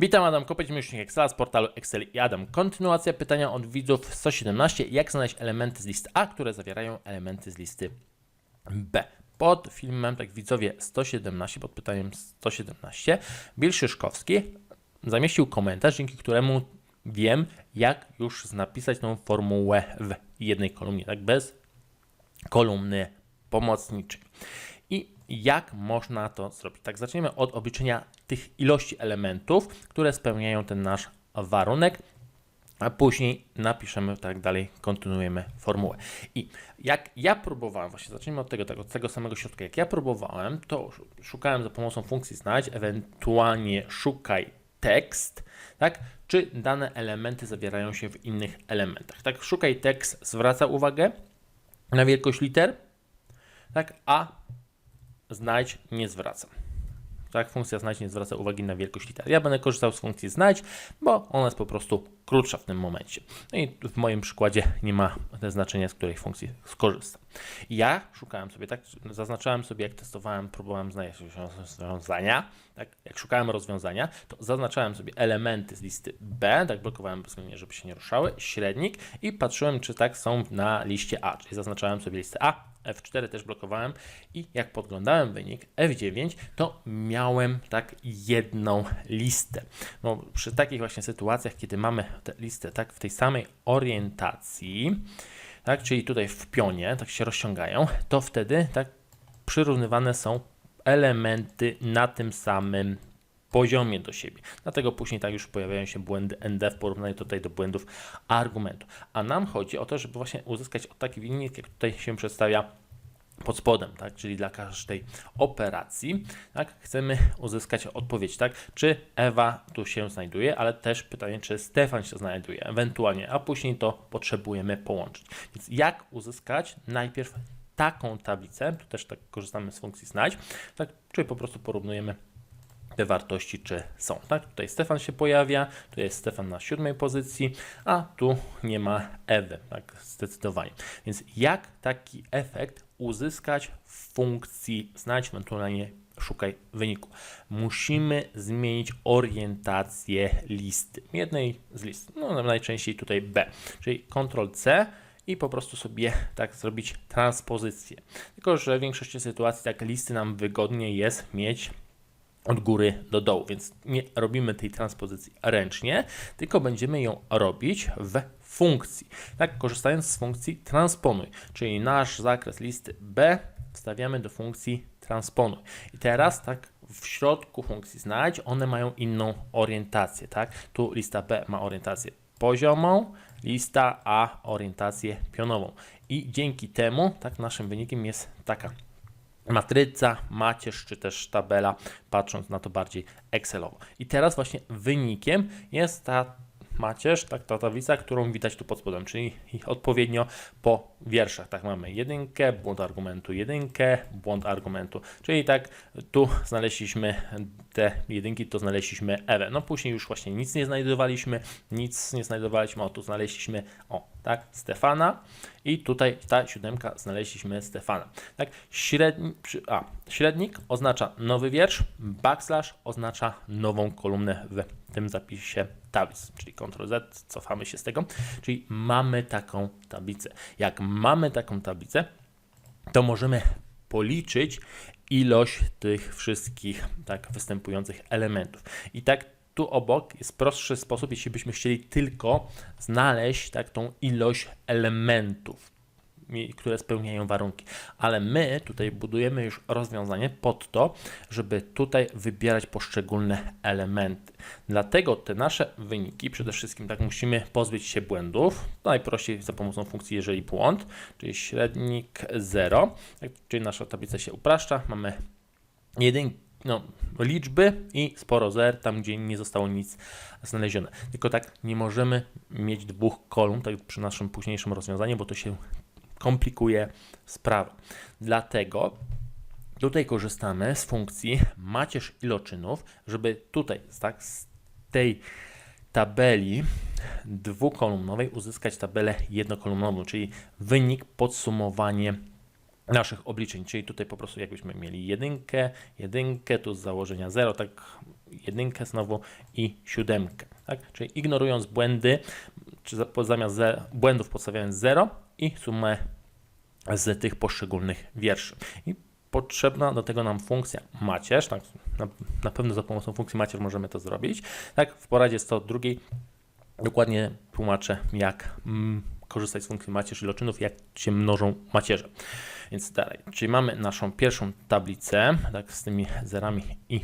Witam, Adam Kopeć, miłośnik Excela z portalu Excel i Adam. Kontynuacja pytania od widzów 117. Jak znaleźć elementy z listy A, które zawierają elementy z listy B? Pod filmem, tak widzowie 117, pod pytaniem 117, Bill Szyszkowski zamieścił komentarz, dzięki któremu wiem, jak już napisać tą formułę w jednej kolumnie, tak bez kolumny pomocniczej. I jak można to zrobić? Tak, zaczniemy od obliczenia tych ilości elementów, które spełniają ten nasz warunek, a później napiszemy tak dalej, kontynuujemy formułę. I jak ja próbowałem, właśnie zacznijmy od tego, od tego samego środka, jak ja próbowałem, to szukałem za pomocą funkcji znajdź, ewentualnie szukaj tekst, tak? Czy dane elementy zawierają się w innych elementach. Tak, szukaj tekst zwraca uwagę na wielkość liter, tak, a znajdź nie zwraca. Tak, funkcja znajdź nie zwraca uwagi na wielkość liter. Ja będę korzystał z funkcji znajdź, bo ona jest po prostu krótsza w tym momencie. No i w moim przykładzie nie ma znaczenia, z której funkcji skorzystam. Ja szukałem sobie, tak, zaznaczałem sobie, jak testowałem, próbowałem znaleźć rozwiązania, tak, jak szukałem rozwiązania, to zaznaczałem sobie elementy z listy B, tak blokowałem bezwzględnie, żeby się nie ruszały, średnik i patrzyłem, czy tak są na liście A, czyli zaznaczałem sobie listę A, F4 też blokowałem i jak podglądałem wynik F9, to miałem tak jedną listę. No, przy takich właśnie sytuacjach, kiedy mamy tę listę tak w tej samej orientacji, tak, czyli tutaj w pionie, tak się rozciągają, to wtedy tak przyrównywane są elementy na tym samym poziomie do siebie. Dlatego później tak już pojawiają się błędy ND w porównaniu tutaj do błędów argumentu. A nam chodzi o to, żeby właśnie uzyskać taki wynik, jak tutaj się przedstawia pod spodem, tak? czyli dla każdej operacji, tak? chcemy uzyskać odpowiedź, tak? czy Ewa tu się znajduje, ale też pytanie, czy Stefan się znajduje, ewentualnie, a później to potrzebujemy połączyć. Więc jak uzyskać najpierw taką tablicę, tu też tak korzystamy z funkcji znajdź, tak? czyli po prostu porównujemy te wartości, czy są. Tak? Tutaj Stefan się pojawia, tu jest Stefan na siódmej pozycji, a tu nie ma Ewy, tak zdecydowanie. Więc jak taki efekt uzyskać w funkcji znajdź, ewentualnie szukaj wyniku. Musimy zmienić orientację listy, jednej z list, no najczęściej tutaj B, czyli Ctrl C i po prostu sobie tak zrobić transpozycję. Tylko, że w większości sytuacji tak listy nam wygodnie jest mieć od góry do dołu, więc nie robimy tej transpozycji ręcznie, tylko będziemy ją robić w funkcji. Tak, korzystając z funkcji transponuj, czyli nasz zakres listy B wstawiamy do funkcji transponuj. I teraz tak w środku funkcji znajdź, one mają inną orientację, tak? Tu lista B ma orientację poziomą, lista A orientację pionową. I dzięki temu tak naszym wynikiem jest taka matryca, macierz czy też tabela, patrząc na to bardziej Excelowo. I teraz właśnie wynikiem jest ta macierz, tak, ta tablica, którą widać tu pod spodem, czyli odpowiednio po wierszach. Tak mamy jedynkę, błąd argumentu, jedynkę, błąd argumentu, czyli tak tu znaleźliśmy te jedynki, to znaleźliśmy Ewę. No później już właśnie nic nie znajdowaliśmy, nic nie znajdowaliśmy, o tu znaleźliśmy, o tak, Stefana i tutaj ta siódemka znaleźliśmy Stefana. Tak, średni, a, średnik oznacza nowy wiersz, backslash oznacza nową kolumnę w tym zapisie tablic, czyli Ctrl Z, cofamy się z tego, czyli mamy taką tablicę. Jak mamy taką tablicę, to możemy policzyć ilość tych wszystkich tak występujących elementów. I tak tu obok jest prostszy sposób, jeśli byśmy chcieli tylko znaleźć tak tą ilość elementów które spełniają warunki. Ale my tutaj budujemy już rozwiązanie pod to, żeby tutaj wybierać poszczególne elementy. Dlatego te nasze wyniki przede wszystkim tak musimy pozbyć się błędów. Najprościej za pomocą funkcji jeżeli błąd, czyli średnik 0, tak, czyli nasza tablica się upraszcza. Mamy jedynki no, liczby i sporo zer, tam gdzie nie zostało nic znalezione. Tylko tak nie możemy mieć dwóch kolumn, tak przy naszym późniejszym rozwiązaniu, bo to się komplikuje sprawę. Dlatego tutaj korzystamy z funkcji macierz iloczynów, żeby tutaj tak, z tej tabeli dwukolumnowej uzyskać tabelę jednokolumnową, czyli wynik, podsumowanie naszych obliczeń, czyli tutaj po prostu jakbyśmy mieli jedynkę, jedynkę, tu z założenia 0, tak jedynkę znowu i siódemkę. Tak? Czyli ignorując błędy, czy zamiast błędów podstawiając 0 i sumę z tych poszczególnych wierszy. I potrzebna do tego nam funkcja macierz, tak, na, na pewno za pomocą funkcji macierz możemy to zrobić. Tak, w poradzie 102 dokładnie tłumaczę, jak mm, korzystać z funkcji macierz iloczynów, jak się mnożą macierze. Więc dalej, czyli mamy naszą pierwszą tablicę, tak, z tymi zerami i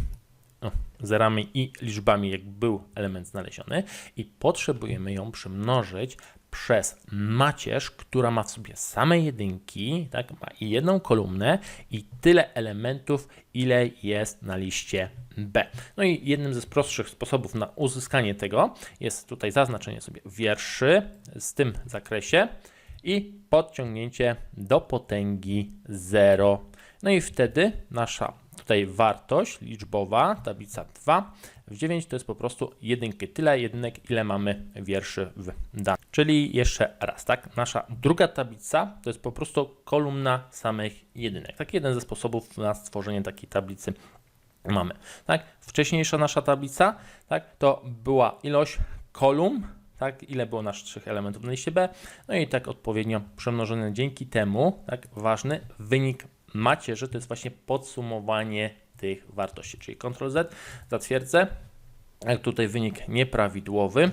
zerami i liczbami, jak był element znaleziony i potrzebujemy ją przemnożyć przez macierz, która ma w sobie same jedynki, tak, ma jedną kolumnę i tyle elementów, ile jest na liście B. No i jednym ze prostszych sposobów na uzyskanie tego jest tutaj zaznaczenie sobie wierszy z tym zakresie i podciągnięcie do potęgi 0. No i wtedy nasza tutaj wartość liczbowa, tablica 2 w 9 to jest po prostu jedynki, tyle jedynek, ile mamy wierszy w danym. Czyli jeszcze raz, tak? Nasza druga tablica to jest po prostu kolumna samych jedynek. Tak, jeden ze sposobów na stworzenie takiej tablicy mamy. Tak, wcześniejsza nasza tablica, tak, to była ilość kolumn, tak, ile było naszych elementów na liście B, no i tak odpowiednio przemnożone dzięki temu, tak, ważny wynik macierzy to jest właśnie podsumowanie tych wartości, czyli Ctrl Z, zatwierdzę, jak tutaj wynik nieprawidłowy,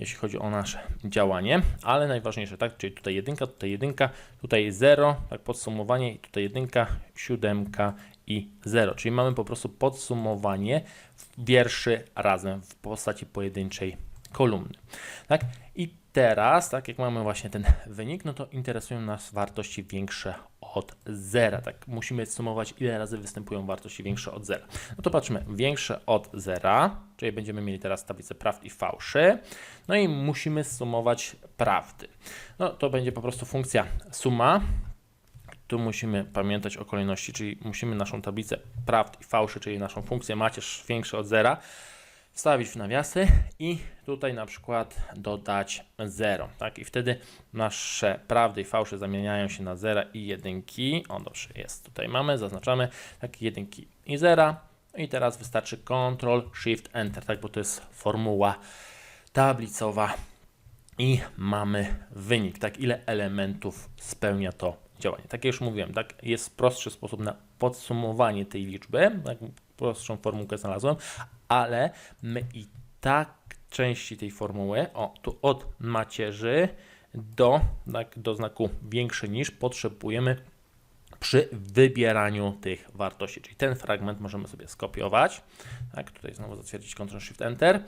jeśli chodzi o nasze działanie, ale najważniejsze, tak, czyli tutaj jedynka, tutaj jedynka, tutaj 0, tak, podsumowanie i tutaj jedynka, siódemka i 0, czyli mamy po prostu podsumowanie wierszy razem w postaci pojedynczej kolumny, tak, i teraz, tak jak mamy właśnie ten wynik, no to interesują nas wartości większe od zera. Tak, musimy sumować, ile razy występują wartości większe od zera. No to patrzmy, większe od zera, czyli będziemy mieli teraz tablicę prawd i fałszy. No i musimy sumować prawdy. No to będzie po prostu funkcja suma. Tu musimy pamiętać o kolejności, czyli musimy naszą tablicę prawd i fałszy, czyli naszą funkcję macierz większe od zera, wstawić w nawiasy i tutaj na przykład dodać 0, tak? I wtedy nasze prawdy i fałsze zamieniają się na 0 i jedynki. O, dobrze, jest. Tutaj mamy, zaznaczamy takie jedynki i 0. I teraz wystarczy Ctrl, Shift, Enter, tak? Bo to jest formuła tablicowa i mamy wynik, tak? Ile elementów spełnia to działanie. Tak jak już mówiłem, tak? Jest prostszy sposób na podsumowanie tej liczby, tak? Prostszą formułkę znalazłem, ale my i tak części tej formuły, o tu od macierzy do, tak, do znaku większy niż potrzebujemy przy wybieraniu tych wartości. Czyli ten fragment możemy sobie skopiować. Tak, tutaj znowu zatwierdzić Ctrl Shift Enter.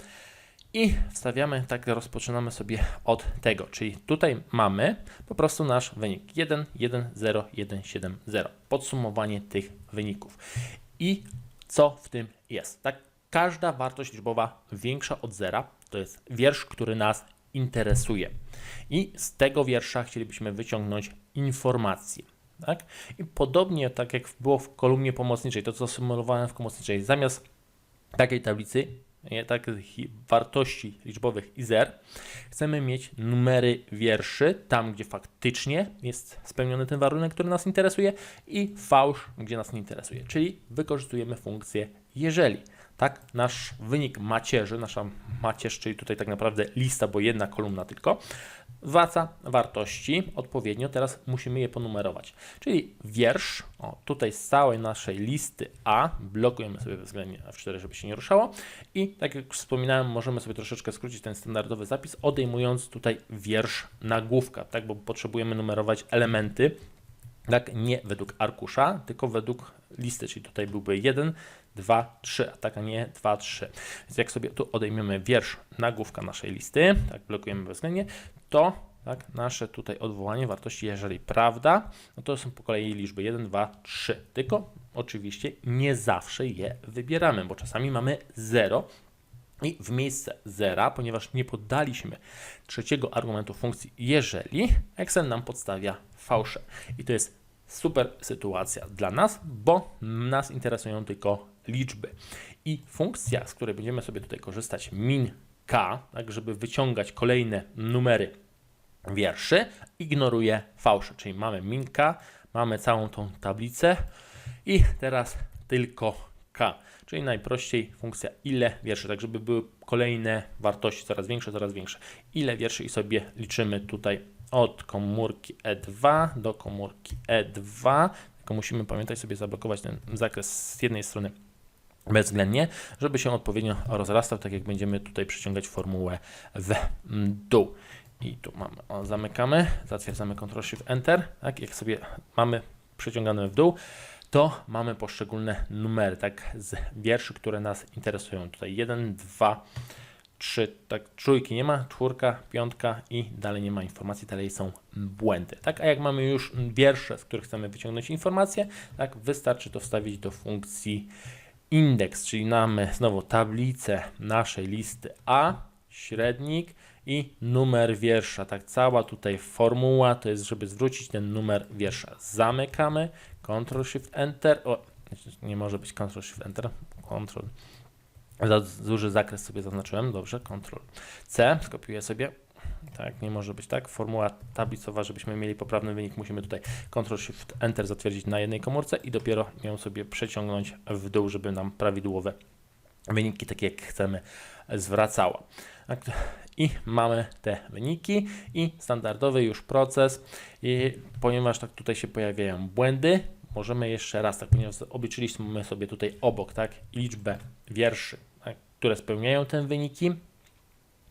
I wstawiamy, tak rozpoczynamy sobie od tego, czyli tutaj mamy po prostu nasz wynik 1, 1, 0, 1, 7, 0. Podsumowanie tych wyników. I co w tym jest? Tak, każda wartość liczbowa większa od zera to jest wiersz, który nas interesuje. I z tego wiersza chcielibyśmy wyciągnąć informacje. Tak? I podobnie tak jak było w kolumnie pomocniczej, to co symulowałem w pomocniczej, zamiast takiej tablicy, nie, takich wartości liczbowych i zer, chcemy mieć numery wierszy tam, gdzie faktycznie jest spełniony ten warunek, który nas interesuje i fałsz, gdzie nas nie interesuje. Czyli wykorzystujemy funkcję jeżeli. Tak, nasz wynik macierzy, nasza macierz, czyli tutaj tak naprawdę lista, bo jedna kolumna tylko, wraca wartości odpowiednio, teraz musimy je ponumerować. Czyli wiersz, o, tutaj z całej naszej listy A, blokujemy sobie względnie F4, żeby się nie ruszało i tak jak wspominałem, możemy sobie troszeczkę skrócić ten standardowy zapis, odejmując tutaj wiersz nagłówka, tak, bo potrzebujemy numerować elementy, tak, nie według arkusza, tylko według listy, czyli tutaj byłby 1, 2, 3, a tak, a nie 2, 3. Więc jak sobie tu odejmiemy wiersz nagłówka naszej listy, tak, blokujemy bezwzględnie, to tak, nasze tutaj odwołanie wartości, jeżeli prawda, no to są po kolei liczby 1, 2, 3. Tylko oczywiście nie zawsze je wybieramy, bo czasami mamy 0 i w miejsce zera, ponieważ nie poddaliśmy trzeciego argumentu funkcji jeżeli, Excel nam podstawia fałsze. I to jest super sytuacja dla nas, bo nas interesują tylko liczby. I funkcja, z której będziemy sobie tutaj korzystać, min k, tak, żeby wyciągać kolejne numery wierszy, ignoruje fałsze. Czyli mamy min k, mamy całą tą tablicę i teraz tylko K, czyli najprościej funkcja ile wierszy, tak żeby były kolejne wartości coraz większe, coraz większe. Ile wierszy i sobie liczymy tutaj od komórki E2 do komórki E2, tylko musimy pamiętać sobie zablokować ten zakres z jednej strony bezwzględnie, żeby się odpowiednio rozrastał, tak jak będziemy tutaj przyciągać formułę w dół. I tu mamy, o, zamykamy, zatwierdzamy Ctrl Shift Enter, tak jak sobie mamy przyciągane w dół, to mamy poszczególne numery, tak, z wierszy, które nas interesują. Tutaj 1, 2, 3, tak, trójki nie ma, czwórka, piątka i dalej nie ma informacji, dalej są błędy. Tak, a jak mamy już wiersze, z których chcemy wyciągnąć informacje, tak, wystarczy to wstawić do funkcji indeks, czyli mamy znowu tablicę naszej listy A, średnik i numer wiersza. Tak, cała tutaj formuła to jest, żeby zwrócić ten numer wiersza. Zamykamy, Ctrl Shift Enter. O, nie może być Ctrl Shift Enter. Ctrl. Za duży zakres sobie zaznaczyłem. Dobrze, Ctrl C. Skopiuję sobie. Tak, nie może być tak. Formuła tablicowa, żebyśmy mieli poprawny wynik, musimy tutaj Ctrl Shift Enter zatwierdzić na jednej komórce i dopiero ją sobie przeciągnąć w dół, żeby nam prawidłowe wyniki, takie jak chcemy, zwracała. Tak, I mamy te wyniki i standardowy już proces, i ponieważ tak tutaj się pojawiają błędy, możemy jeszcze raz, tak, ponieważ obliczyliśmy sobie tutaj obok, tak, liczbę wierszy, które spełniają te wyniki,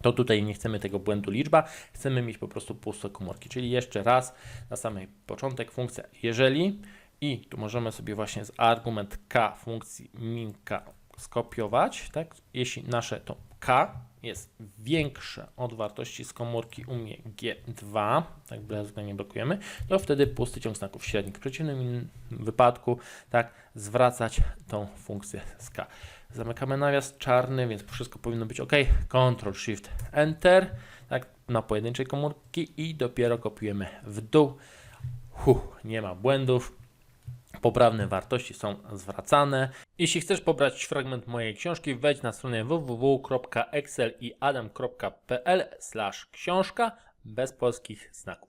to tutaj nie chcemy tego błędu liczba, chcemy mieć po prostu puste komórki. Czyli jeszcze raz na samej początek funkcja jeżeli i tu możemy sobie właśnie z argument k funkcji minka skopiować, tak? Jeśli nasze to k jest większe od wartości z komórki u mnie G2, tak bezwzględnie blokujemy, to wtedy pusty ciąg znaków średnik. W przeciwnym wypadku, tak, zwracać tą funkcję z K. Zamykamy nawias czarny, więc wszystko powinno być ok. Ctrl Shift Enter, tak, na pojedynczej komórki i dopiero kopiujemy w dół. Huh, nie ma błędów. Poprawne wartości są zwracane. Jeśli chcesz pobrać fragment mojej książki, wejdź na stronę www.exceliadam.pl książka bez polskich znaków.